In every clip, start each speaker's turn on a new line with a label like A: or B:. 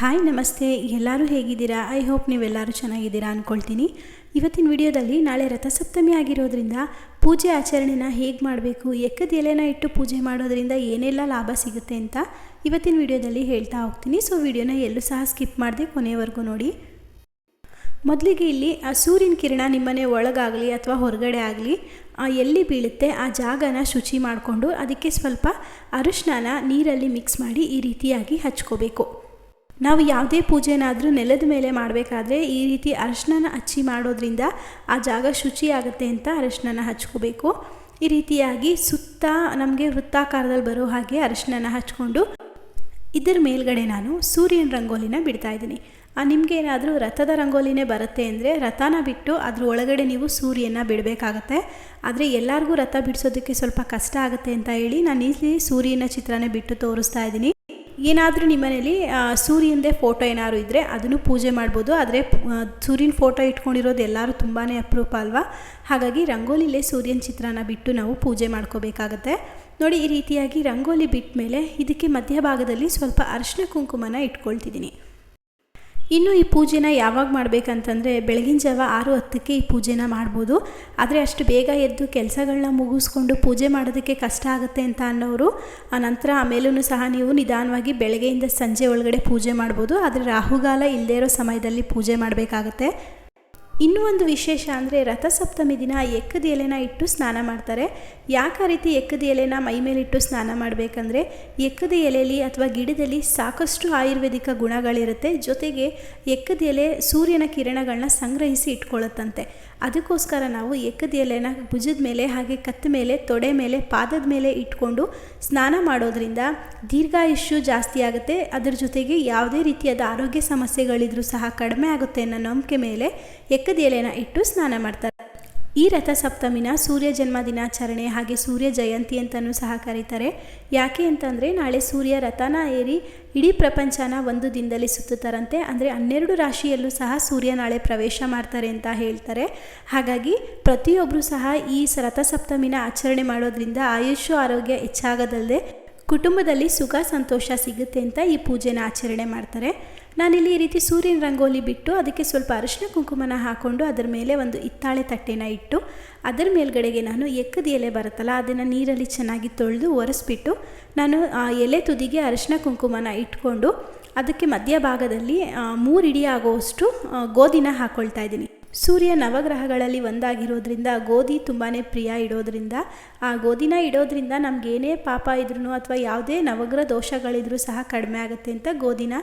A: Hi ನಮಸ್ತೆ. ಎಲ್ಲರೂ ಹೇಗಿದ್ದೀರಾ? ಐ ಹೋಪ್ ನೀವೆಲ್ಲರೂ ಚೆನ್ನಾಗಿದ್ದೀರಾ ಅಂದ್ಕೊಳ್ತೀನಿ ಇವತ್ತಿನ ವಿಡಿಯೋದಲ್ಲಿ ನಾಳೆ ರಥಸಪ್ತಮಿ ಆಗಿರೋದ್ರಿಂದ ಪೂಜೆ ಆಚರಣೆನ ಹೇಗೆ ಮಾಡಬೇಕು ಎಕ್ಕದ ಎಲೆನ ಇಟ್ಟು ಪೂಜೆ ಮಾಡೋದ್ರಿಂದ ಏನೆಲ್ಲ ಲಾಭ ಸಿಗುತ್ತೆ ಅಂತ ಇವತ್ತಿನ ವಿಡಿಯೋದಲ್ಲಿ ಹೇಳ್ತಾ ಹೋಗ್ತೀನಿ. ಸೊ ವಿಡಿಯೋನ ಎಲ್ಲೂ ಸಹ ಸ್ಕಿಪ್ ಮಾಡದೆ ಕೊನೆಯವರೆಗೂ ನೋಡಿ. ಮೊದಲಿಗೆ ಇಲ್ಲಿ, ಆ ಸೂರ್ಯನ ಕಿರಣ ನಿಮ್ಮನೆ ಒಳಗಾಗಲಿ ಅಥವಾ ಹೊರಗಡೆ ಆಗಲಿ ಎಲ್ಲಿ ಬೀಳುತ್ತೆ, ಆ ಜಾಗನ ಶುಚಿ ಮಾಡಿಕೊಂಡು ಅದಕ್ಕೆ ಸ್ವಲ್ಪ ಅರಿಶಿನ ನೀರಲ್ಲಿ ಮಿಕ್ಸ್ ಮಾಡಿ ಈ ರೀತಿಯಾಗಿ ಹಚ್ಕೋಬೇಕು. ನಾವು ಯಾವುದೇ ಪೂಜೆನಾದರೂ ನೆಲದ ಮೇಲೆ ಮಾಡಬೇಕಾದ್ರೆ ಈ ರೀತಿ ಅರಶಿನ ಹಚ್ಚಿ ಮಾಡೋದ್ರಿಂದ ಆ ಜಾಗ ಶುಚಿ ಆಗುತ್ತೆ ಅಂತ ಅರಶಿನ ಹಚ್ಕೋಬೇಕು. ಈ ರೀತಿಯಾಗಿ ಸುತ್ತ ನಮಗೆ ವೃತ್ತಾಕಾರದಲ್ಲಿ ಬರೋ ಹಾಗೆ ಅರಶಿನ ಹಚ್ಕೊಂಡು ಇದರ ಮೇಲ್ಗಡೆ ನಾನು ಸೂರ್ಯನ ರಂಗೋಲಿನ ಬಿಡ್ತಾ ಇದ್ದೀನಿ. ನಿಮಗೆ ಏನಾದರೂ ರಥದ ರಂಗೋಲಿನೇ ಬರುತ್ತೆ ಅಂದರೆ ರಥನ ಬಿಟ್ಟು ಅದ್ರ ಒಳಗಡೆ ನೀವು ಸೂರ್ಯನ ಬಿಡಬೇಕಾಗತ್ತೆ. ಆದರೆ ಎಲ್ಲರಿಗೂ ರಥ ಬಿಡಿಸೋದಕ್ಕೆ ಸ್ವಲ್ಪ ಕಷ್ಟ ಆಗುತ್ತೆ ಅಂತ ಹೇಳಿ ನಾನು ಇಲ್ಲಿ ಸೂರ್ಯನ ಚಿತ್ರನೇ ಬಿಟ್ಟು ತೋರಿಸ್ತಾ ಇದ್ದೀನಿ. ಏನಾದರೂ ನಿಮ್ಮನೇಲಿ ಸೂರ್ಯನದೇ ಫೋಟೋ ಏನಾದ್ರು ಇದ್ದರೆ ಅದನ್ನು ಪೂಜೆ ಮಾಡ್ಬೋದು. ಆದರೆ ಸೂರ್ಯನ ಫೋಟೋ ಇಟ್ಕೊಂಡಿರೋದು ಎಲ್ಲರೂ ತುಂಬಾ ಅಪರೂಪ ಅಲ್ವಾ? ಹಾಗಾಗಿ ರಂಗೋಲಿಲೇ ಸೂರ್ಯನ ಚಿತ್ರನ ಬಿಟ್ಟು ನಾವು ಪೂಜೆ ಮಾಡ್ಕೋಬೇಕಾಗತ್ತೆ. ನೋಡಿ, ಈ ರೀತಿಯಾಗಿ ರಂಗೋಲಿ ಬಿಟ್ಟ ಮೇಲೆ ಇದಕ್ಕೆ ಮಧ್ಯಭಾಗದಲ್ಲಿ ಸ್ವಲ್ಪ ಅರಿಶಿನ ಕುಂಕುಮನ ಇಟ್ಕೊಳ್ತಿದ್ದೀನಿ. ಇನ್ನು ಈ ಪೂಜೆನ ಯಾವಾಗ ಮಾಡಬೇಕಂತಂದರೆ ಬೆಳಗಿನ ಜಾವ ಆರು ಹತ್ತಕ್ಕೆ ಈ ಪೂಜೆನ ಮಾಡ್ಬೋದು. ಆದರೆ ಅಷ್ಟು ಬೇಗ ಎದ್ದು ಕೆಲಸಗಳನ್ನ ಮುಗಿಸ್ಕೊಂಡು ಪೂಜೆ ಮಾಡೋದಕ್ಕೆ ಕಷ್ಟ ಆಗುತ್ತೆ ಅಂತ ಅನ್ನೋರು, ಆ ನಂತರ ಆಮೇಲೂ ಸಹ ನೀವು ನಿಧಾನವಾಗಿ ಬೆಳಗ್ಗೆಯಿಂದ ಸಂಜೆ ಒಳಗಡೆ ಪೂಜೆ ಮಾಡ್ಬೋದು. ಆದರೆ ರಾಹುಗಾಲ ಇಲ್ಲದೇ ಇರೋ ಸಮಯದಲ್ಲಿ ಪೂಜೆ ಮಾಡಬೇಕಾಗತ್ತೆ. ಇನ್ನೂ ಒಂದು ವಿಶೇಷ ಅಂದರೆ ರಥಸಪ್ತಮಿ ದಿನ ಎಕ್ಕದ ಎಲೆನ ಇಟ್ಟು ಸ್ನಾನ ಮಾಡ್ತಾರೆ. ಯಾಕೆ ಆ ರೀತಿ ಎಕ್ಕದ ಎಲೆನ ಮೈ ಮೇಲಿಟ್ಟು ಸ್ನಾನ ಮಾಡಬೇಕಂದ್ರೆ ಎಕ್ಕದ ಎಲೆಯಲ್ಲಿ ಅಥವಾ ಗಿಡದಲ್ಲಿ ಸಾಕಷ್ಟು ಆಯುರ್ವೇದಿಕ ಗುಣಗಳಿರುತ್ತೆ. ಜೊತೆಗೆ ಎಕ್ಕದ ಎಲೆ ಸೂರ್ಯನ ಕಿರಣಗಳನ್ನ ಸಂಗ್ರಹಿಸಿ ಇಟ್ಕೊಳ್ಳುತ್ತಂತೆ ಅದಕ್ಕೋಸ್ಕರ ನಾವು ಎಕ್ಕದ ಎಲೆನ ಭುಜದ ಮೇಲೆ ಹಾಗೆ ಕತ್ತ ಮೇಲೆ, ತೊಡೆ ಮೇಲೆ, ಪಾದದ ಮೇಲೆ ಇಟ್ಕೊಂಡು ಸ್ನಾನ ಮಾಡೋದ್ರಿಂದ ದೀರ್ಘಾಯುಷ್ಯು ಜಾಸ್ತಿ ಆಗುತ್ತೆ. ಅದರ ಜೊತೆಗೆ ಯಾವುದೇ ರೀತಿಯಾದ ಆರೋಗ್ಯ ಸಮಸ್ಯೆಗಳಿದ್ರೂ ಸಹ ಕಡಿಮೆ ಆಗುತ್ತೆ ಅನ್ನೋ ನಂಬಿಕೆ ಮೇಲೆ ಎಕ್ಕದ ಎಲೆನ ಇಟ್ಟು ಸ್ನಾನ ಮಾಡ್ತಾರೆ. ಈ ರಥಸಪ್ತಮಿನ ಸೂರ್ಯ ಜನ್ಮ ದಿನಾಚರಣೆ ಹಾಗೆ ಸೂರ್ಯ ಜಯಂತಿ ಅಂತಲೂ ಸಹ ಕರೀತಾರೆ. ಯಾಕೆ ಅಂತಂದರೆ ನಾಳೆ ಸೂರ್ಯ ರಥನ ಏರಿ ಇಡೀ ಪ್ರಪಂಚನ ಒಂದು ದಿನದಲ್ಲಿ ಸುತ್ತುತ್ತಾರಂತೆ. ಅಂದರೆ ಹನ್ನೆರಡು ರಾಶಿಯಲ್ಲೂ ಸಹ ಸೂರ್ಯ ನಾಳೆ ಪ್ರವೇಶ ಮಾಡ್ತಾರೆ ಅಂತ ಹೇಳ್ತಾರೆ. ಹಾಗಾಗಿ ಪ್ರತಿಯೊಬ್ಬರೂ ಸಹ ಈ ರಥಸಪ್ತಮಿನ ಆಚರಣೆ ಮಾಡೋದ್ರಿಂದ ಆಯುಷ್ಯ, ಆರೋಗ್ಯ ಹೆಚ್ಚಾಗದಲ್ಲದೆ ಕುಟುಂಬದಲ್ಲಿ ಸುಖ, ಸಂತೋಷ ಸಿಗುತ್ತೆ ಅಂತ ಈ ಪೂಜೆನ ಆಚರಣೆ ಮಾಡ್ತಾರೆ. ನಾನಿಲ್ಲಿ ಈ ರೀತಿ ಸೂರ್ಯನ ರಂಗೋಲಿ ಬಿಟ್ಟು ಅದಕ್ಕೆ ಸ್ವಲ್ಪ ಅರಿಶಿನ ಕುಂಕುಮನ ಹಾಕ್ಕೊಂಡು ಅದರ ಮೇಲೆ ಒಂದು ಹಿತ್ತಾಳೆ ತಟ್ಟೆನ ಇಟ್ಟು ಅದರ ಮೇಲ್ಗಡೆಗೆ ನಾನು ಎಕ್ಕದ ಎಲೆ ಬರುತ್ತಲ್ಲ, ಅದನ್ನು ನೀರಲ್ಲಿ ಚೆನ್ನಾಗಿ ತೊಳೆದು ಒರೆಸ್ಬಿಟ್ಟು ನಾನು ಆ ಎಲೆ ತುದಿಗೆ ಅರಿಶಿನ ಕುಂಕುಮನ ಇಟ್ಕೊಂಡು ಅದಕ್ಕೆ ಮಧ್ಯಭಾಗದಲ್ಲಿ ಮೂರು ಇಡಿ ಆಗುವಷ್ಟು ಗೋಧಿನ ಹಾಕ್ಕೊಳ್ತಾ ಇದ್ದೀನಿ. ಸೂರ್ಯ ನವಗ್ರಹಗಳಲ್ಲಿ ಒಂದಾಗಿರೋದ್ರಿಂದ, ಗೋಧಿ ತುಂಬಾ ಪ್ರಿಯ ಇಡೋದ್ರಿಂದ, ಆ ಗೋಧಿನ ಇಡೋದ್ರಿಂದ ನಮಗೇನೇ ಪಾಪ ಇದ್ರೂ ಅಥವಾ ಯಾವುದೇ ನವಗ್ರಹ ದೋಷಗಳಿದ್ರೂ ಸಹ ಕಡಿಮೆ ಆಗುತ್ತೆ ಅಂತ ಗೋಧಿನ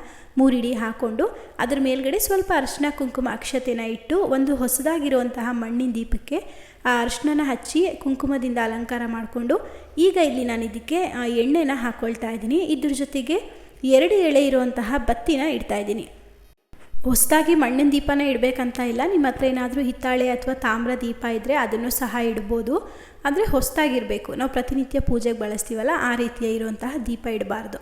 A: ಮೂರಿಡಿ ಹಾಕ್ಕೊಂಡು ಅದ್ರ ಮೇಲ್ಗಡೆ ಸ್ವಲ್ಪ ಅರಿಶಿನ ಕುಂಕುಮ, ಅಕ್ಷತೆನ ಇಟ್ಟು ಒಂದು ಹೊಸದಾಗಿರುವಂತಹ ಮಣ್ಣಿನ ದೀಪಕ್ಕೆ ಆ ಅರಿಶಿನ ಹಚ್ಚಿ ಕುಂಕುಮದಿಂದ ಅಲಂಕಾರ ಮಾಡಿಕೊಂಡು, ಈಗ ಇಲ್ಲಿ ನಾನು ಇದಕ್ಕೆ ಎಣ್ಣೆನ ಹಾಕ್ಕೊಳ್ತಾ ಇದ್ದೀನಿ. ಇದ್ರ ಜೊತೆಗೆ ಎರಡು ಎಳೆ ಇರುವಂತಹ ಬತ್ತಿನ ಇಡ್ತಾ ಇದ್ದೀನಿ. ಹೊಸದಾಗಿ ಮಣ್ಣಿನ ದೀಪನ ಇಡಬೇಕಂತ ಇಲ್ಲ. ನಿಮ್ಮ ಹತ್ರ ಏನಾದರೂ ಹಿತ್ತಾಳೆ ಅಥವಾ ತಾಮ್ರ ದೀಪ ಇದ್ದರೆ ಅದನ್ನು ಸಹ ಇಡ್ಬೋದು. ಅಂದರೆ ಹೊಸದಾಗಿರಬೇಕು. ನಾವು ಪ್ರತಿನಿತ್ಯ ಪೂಜೆಗೆ ಬಳಸ್ತೀವಲ್ಲ, ಆ ರೀತಿಯ ಇರುವಂತಹ ದೀಪ ಇಡಬಾರ್ದು.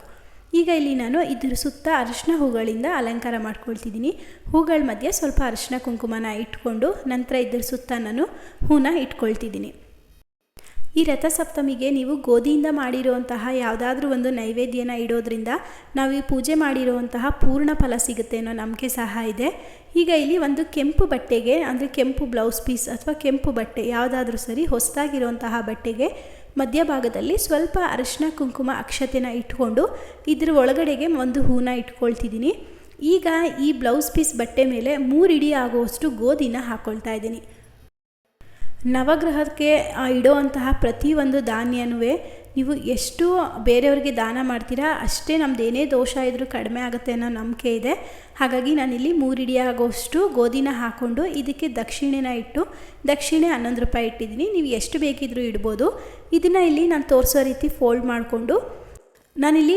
A: ಈಗ ಇಲ್ಲಿ ನಾನು ಇದ್ರ ಸುತ್ತ ಅರಿಶಿನ ಹೂಗಳಿಂದ ಅಲಂಕಾರ ಮಾಡ್ಕೊಳ್ತಿದ್ದೀನಿ. ಹೂಗಳ ಮಧ್ಯೆ ಸ್ವಲ್ಪ ಅರಿಶಿನ ಕುಂಕುಮನ ಇಟ್ಕೊಂಡು ನಂತರ ಇದ್ರ ಸುತ್ತ ನಾನು ಹೂನ ಇಟ್ಕೊಳ್ತಿದ್ದೀನಿ. ಈ ರಥಸಪ್ತಮಿಗೆ ನೀವು ಗೋಧಿಯಿಂದ ಮಾಡಿರುವಂತಹ ಯಾವುದಾದ್ರೂ ಒಂದು ನೈವೇದ್ಯನ ಇಡೋದ್ರಿಂದ ನಾವು ಈ ಪೂಜೆ ಮಾಡಿರುವಂತಹ ಪೂರ್ಣ ಫಲ ಸಿಗುತ್ತೆ ಅನ್ನೋ ನಂಬಿಕೆ ಸಹ ಇದೆ. ಈಗ ಇಲ್ಲಿ ಒಂದು ಕೆಂಪು ಬಟ್ಟೆಗೆ, ಅಂದರೆ ಕೆಂಪು ಬ್ಲೌಸ್ ಪೀಸ್ ಅಥವಾ ಕೆಂಪು ಬಟ್ಟೆ ಯಾವುದಾದ್ರೂ ಸರಿ ಹೊಸದಾಗಿರುವಂತಹ ಬಟ್ಟೆಗೆ ಮಧ್ಯಭಾಗದಲ್ಲಿ ಸ್ವಲ್ಪ ಅರಿಶಿನ ಕುಂಕುಮ ಅಕ್ಷತೆನ ಇಟ್ಕೊಂಡು ಇದ್ರ ಒಳಗಡೆಗೆ ಒಂದು ಹೂನ ಇಟ್ಕೊಳ್ತಿದ್ದೀನಿ. ಈಗ ಈ ಬ್ಲೌಸ್ ಪೀಸ್ ಬಟ್ಟೆ ಮೇಲೆ ಮೂರಿಡಿ ಆಗುವಷ್ಟು ಗೋಧಿನ ಹಾಕ್ಕೊಳ್ತಾ ಇದ್ದೀನಿ. ನವಗ್ರಹಕ್ಕೆ ಇಡುವಂತಹ ಪ್ರತಿಯೊಂದು ಧಾನ್ಯನೂ ನೀವು ಎಷ್ಟು ಬೇರೆಯವ್ರಿಗೆ ದಾನ ಮಾಡ್ತೀರಾ, ಅಷ್ಟೇ ನಮ್ದು ಏನೇ ದೋಷ ಇದ್ದರೂ ಕಡಿಮೆ ಆಗುತ್ತೆ ಅನ್ನೋ ನಂಬಿಕೆ ಇದೆ. ಹಾಗಾಗಿ ನಾನಿಲ್ಲಿ ಮೂರಿಡಿ ಆಗೋಷ್ಟು ಗೋಧಿನ ಹಾಕ್ಕೊಂಡು ಇದಕ್ಕೆ ದಕ್ಷಿಣೆನ ಇಟ್ಟು, ದಕ್ಷಿಣೆ ಹನ್ನೊಂದು ರೂಪಾಯಿ ಇಟ್ಟಿದ್ದೀನಿ. ನೀವು ಎಷ್ಟು ಬೇಕಿದ್ರೂ ಇಡ್ಬೋದು. ಇದನ್ನು ಇಲ್ಲಿ ನಾನು ತೋರಿಸೋ ರೀತಿ ಫೋಲ್ಡ್ ಮಾಡಿಕೊಂಡು ನಾನಿಲ್ಲಿ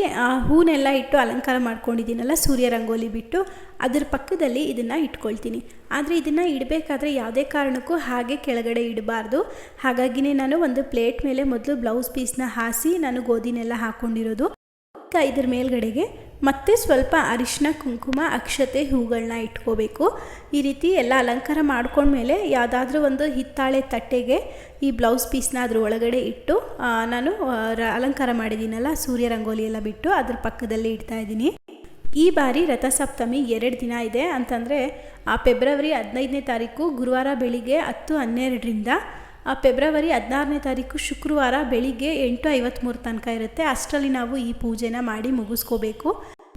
A: ಹೂನೆಲ್ಲ ಇಟ್ಟು ಅಲಂಕಾರ ಮಾಡ್ಕೊಂಡಿದ್ದೀನಲ್ಲ, ಸೂರ್ಯ ರಂಗೋಲಿ ಬಿಟ್ಟು, ಅದರ ಪಕ್ಕದಲ್ಲಿ ಇದನ್ನು ಇಟ್ಕೊಳ್ತೀನಿ. ಆದರೆ ಇದನ್ನು ಇಡಬೇಕಾದ್ರೆ ಯಾವುದೇ ಕಾರಣಕ್ಕೂ ಹಾಗೆ ಕೆಳಗಡೆ ಇಡಬಾರ್ದು. ಹಾಗಾಗಿನೇ ನಾನು ಒಂದು ಪ್ಲೇಟ್ ಮೇಲೆ ಮೊದಲು ಬ್ಲೌಸ್ ಪೀಸ್ನ ಹಾಸಿ, ನಾನು ಗೋಧಿನೆಲ್ಲ ಹಾಕ್ಕೊಂಡಿರೋದು ಇದ್ರ ಮೇಲ್ಗಡೆಗೆ ಮತ್ತೆ ಸ್ವಲ್ಪ ಅರಿಶಿನ, ಕುಂಕುಮ, ಅಕ್ಷತೆ ಹೂಗಳನ್ನ ಇಟ್ಕೋಬೇಕು. ಈ ರೀತಿ ಎಲ್ಲ ಅಲಂಕಾರ ಮಾಡ್ಕೊಂಡ್ಮೇಲೆ ಯಾವುದಾದ್ರೂ ಒಂದು ಹಿತ್ತಾಳೆ ತಟ್ಟೆಗೆ ಈ ಬ್ಲೌಸ್ ಪೀಸ್ನ ಅದ್ರ ಒಳಗಡೆ ಇಟ್ಟು ನಾನು ಅಲಂಕಾರ ಮಾಡಿದ್ದೀನಲ್ಲ, ಸೂರ್ಯ ರಂಗೋಲಿ ಎಲ್ಲ ಬಿಟ್ಟು ಅದ್ರ ಪಕ್ಕದಲ್ಲಿ ಇಡ್ತಾ ಇದ್ದೀನಿ. ಈ ಬಾರಿ ರಥಸಪ್ತಮಿ ಎರಡು ದಿನ ಇದೆ ಅಂತಂದರೆ ಆ ಫೆಬ್ರವರಿ ಹದಿನೈದನೇ ತಾರೀಕು ಗುರುವಾರ ಬೆಳಿಗ್ಗೆ ಹತ್ತು ಹನ್ನೆರಡರಿಂದ ಆ ಫೆಬ್ರವರಿ ಹದಿನಾರನೇ ತಾರೀಕು ಶುಕ್ರವಾರ ಬೆಳಿಗ್ಗೆ ಎಂಟು ಐವತ್ತ್ಮೂರು ತನಕ ಇರುತ್ತೆ. ಅಷ್ಟರಲ್ಲಿ ನಾವು ಈ ಪೂಜೆನ ಮಾಡಿ ಮುಗಿಸ್ಕೋಬೇಕು.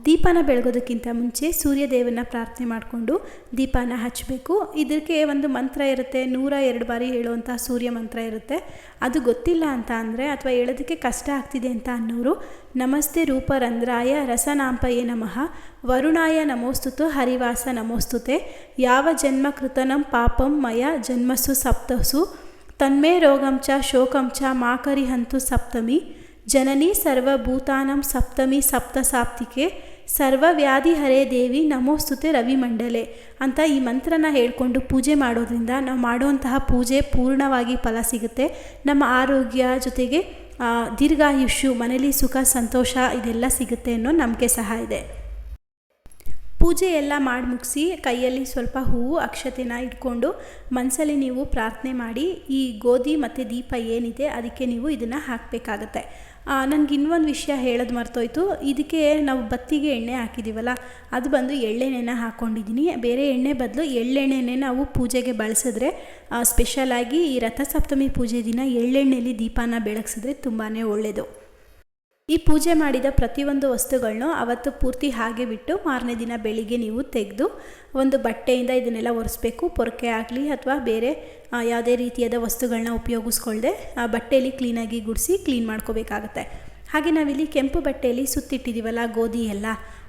A: ದೀಪನ ಬೆಳಗೋದಕ್ಕಿಂತ ಮುಂಚೆ ಸೂರ್ಯದೇವನ ಪ್ರಾರ್ಥನೆ ಮಾಡಿಕೊಂಡು ದೀಪನ ಹಚ್ಚಬೇಕು ಇದಕ್ಕೆ ಒಂದು ಮಂತ್ರ ಇರುತ್ತೆ. ನೂರ ಎರಡು ಬಾರಿ ಹೇಳುವಂಥ ಸೂರ್ಯ ಮಂತ್ರ ಇರುತ್ತೆ. ಅದು ಗೊತ್ತಿಲ್ಲ ಅಂತ ಅಂದರೆ ಅಥವಾ ಹೇಳೋದಕ್ಕೆ ಕಷ್ಟ ಆಗ್ತಿದೆ ಅಂತ ಅನ್ನೋರು, ನಮಸ್ತೆ ರೂಪರಂಧ್ರಾಯ ರಸನಾಂಪಯೇ ನಮಃ. ವರುಣಾಯ ನಮೋಸ್ತುತು ಹರಿವಾಸ ನಮೋಸ್ತುತೆ. ಯಾವ ಜನ್ಮ ಕೃತನಂ ಪಾಪಂ ಮಯ ಜನ್ಮಸು ಸಪ್ತಸು. ತನ್ಮೇ ರೋಗಂ ಚ ಶೋಕಂ ಚ ಮಾಕರಿಹಂತು ಸಪ್ತಮಿ, ಜನನಿ ಸರ್ವಭೂತಾನಂ ಸಪ್ತಮಿ ಸಪ್ತಸಾಪ್ತಿಕೆ, ಸರ್ವವ್ಯಾಧಿ ಹರೇ ದೇವಿ ನಮೋಸ್ತುತೆ ರವಿಮಂಡಲೆ ಅಂತ ಈ ಮಂತ್ರನ ಹೇಳ್ಕೊಂಡು ಪೂಜೆ ಮಾಡೋದ್ರಿಂದ ನಾವು ಮಾಡುವಂತಹ ಪೂಜೆ ಪೂರ್ಣವಾಗಿ ಫಲ ಸಿಗುತ್ತೆ. ನಮ್ಮ ಆರೋಗ್ಯ ಜೊತೆಗೆ ದೀರ್ಘಾಯುಷ್ಯು ಮನೇಲಿ ಸುಖ, ಸಂತೋಷ, ಇದೆಲ್ಲ ಸಿಗುತ್ತೆ ಅನ್ನೋ ನಂಬಿಕೆ ಸಹ ಇದೆ. ಪೂಜೆ ಎಲ್ಲ ಮಾಡಿ ಮುಗಿಸಿ ಕೈಯಲ್ಲಿ ಸ್ವಲ್ಪ ಹೂವು, ಅಕ್ಷತೆನ ಇಟ್ಕೊಂಡು ಮನಸ್ಸಲ್ಲಿ ನೀವು ಪ್ರಾರ್ಥನೆ ಮಾಡಿ, ಈ ಗೋಧಿ ಮತ್ತು ದೀಪ ಏನಿದೆ ಅದಕ್ಕೆ ನೀವು ಇದನ್ನು ಹಾಕಬೇಕಾಗತ್ತೆ. ನನಗೆ ಇನ್ನೊಂದು ವಿಷಯ ಹೇಳೋದು ಮರ್ತೋಯ್ತು. ಇದಕ್ಕೆ ನಾವು ಬತ್ತಿಗೆ ಎಣ್ಣೆ ಹಾಕಿದ್ದೀವಲ್ಲ ಅದು ಬಂದು ಎಳ್ಳೆಣ್ಣೆನ ಹಾಕ್ಕೊಂಡಿದ್ದೀನಿ ಬೇರೆ ಎಣ್ಣೆ ಬದಲು ಎಳ್ಳೆಣ್ಣೆನೇ ನಾವು ಪೂಜೆಗೆ ಬಳಸಿದ್ರೆ ಸ್ಪೆಷಲಾಗಿ ಈ ರಥಸಪ್ತಮಿ ಪೂಜೆ ದಿನ ಎಳ್ಳೆಣ್ಣೆಯಲ್ಲಿ ದೀಪನ ಬೆಳಗಿಸಿದ್ರೆ ತುಂಬಾ ಒಳ್ಳೆಯದು ಈ ಪೂಜೆ ಮಾಡಿದ ಪ್ರತಿಯೊಂದು ವಸ್ತುಗಳನ್ನು ಅವತ್ತು ಪೂರ್ತಿ ಹಾಗೆ ಬಿಟ್ಟು ಮಾರನೇ ದಿನ ಬೆಳಿಗ್ಗೆ ನೀವು ತೆಗೆದು ಒಂದು ಬಟ್ಟೆಯಿಂದ ಇದನ್ನೆಲ್ಲ ಒರೆಸ್ಬೇಕು. ಪೊರಕೆ ಆಗಲಿ ಅಥವಾ ಬೇರೆ ಯಾವುದೇ ರೀತಿಯಾದ ವಸ್ತುಗಳನ್ನ ಉಪಯೋಗಿಸ್ಕೊಳ್ಳದೆ ಆ ಬಟ್ಟೆಯಲ್ಲಿ ಕ್ಲೀನಾಗಿ ಗುಡಿಸಿ ಕ್ಲೀನ್ ಮಾಡ್ಕೋಬೇಕಾಗತ್ತೆ. ಹಾಗೆ ನಾವಿಲ್ಲಿ ಕೆಂಪು ಬಟ್ಟೆಯಲ್ಲಿ ಸುತ್ತಿಟ್ಟಿದ್ದೀವಲ್ಲ ಗೋಧಿ ಎಲ್ಲ,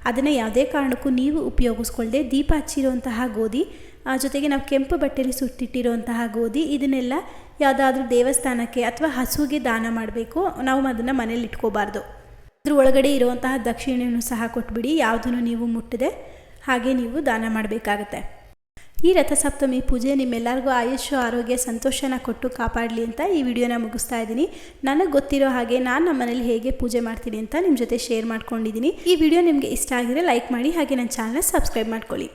A: ಅದನ್ನು ಯಾವುದೇ ಕಾರಣಕ್ಕೂ ನೀವು ಉಪಯೋಗಿಸ್ಕೊಳ್ಳದೆ ದೀಪ ಹಚ್ಚಿರುವಂತಹ ಗೋಧಿ ಜೊತೆಗೆ ನಾವು ಕೆಂಪು ಬಟ್ಟೆಯಲ್ಲಿ ಸುತ್ತಿಟ್ಟಿರುವಂತಹ ಗೋಧಿ, ಇದನ್ನೆಲ್ಲ ಯಾವುದಾದ್ರೂ ದೇವಸ್ಥಾನಕ್ಕೆ ಅಥವಾ ಹಸುವಿಗೆ ದಾನ ಮಾಡಬೇಕು. ನಾವು ಅದನ್ನು ಮನೇಲಿ ಇಟ್ಕೋಬಾರ್ದು. ಅದ್ರ ಒಳಗಡೆ ಇರುವಂತಹ ದಕ್ಷಿಣೆಯನ್ನು ಸಹ ಕೊಟ್ಬಿಡಿ. ಯಾವುದನ್ನು ನೀವು ಮುಟ್ಟದೆ ಹಾಗೆ ನೀವು ದಾನ ಮಾಡಬೇಕಾಗತ್ತೆ. ಈ ರಥಸಪ್ತಮಿ ಪೂಜೆ ನಿಮ್ಮೆಲ್ಲರಿಗೂ ಆಯುಷ್ಯ ಆರೋಗ್ಯ, ಸಂತೋಷನ ಕೊಟ್ಟು ಕಾಪಾಡಲಿ ಅಂತ ಈ ವಿಡಿಯೋನ ಮುಗಿಸ್ತಾ ಇದ್ದೀನಿ. ನನಗೆ ಗೊತ್ತಿರೋ ಹಾಗೆ ನಾನು ನಮ್ಮ ಮನೇಲಿ ಹೇಗೆ ಪೂಜೆ ಮಾಡ್ತೀನಿ ಅಂತ ನಿಮ್ಮ ಜೊತೆ ಶೇರ್ ಮಾಡ್ಕೊಂಡಿದ್ದೀನಿ. ಈ ವಿಡಿಯೋ ನಿಮಗೆ ಇಷ್ಟ ಆಗಿದ್ರೆ ಲೈಕ್ ಮಾಡಿ ಹಾಗೆ ನನ್ನ ಚಾನಲ್ನ ಸಬ್ಸ್ಕ್ರೈಬ್ ಮಾಡ್ಕೊಳ್ಳಿ.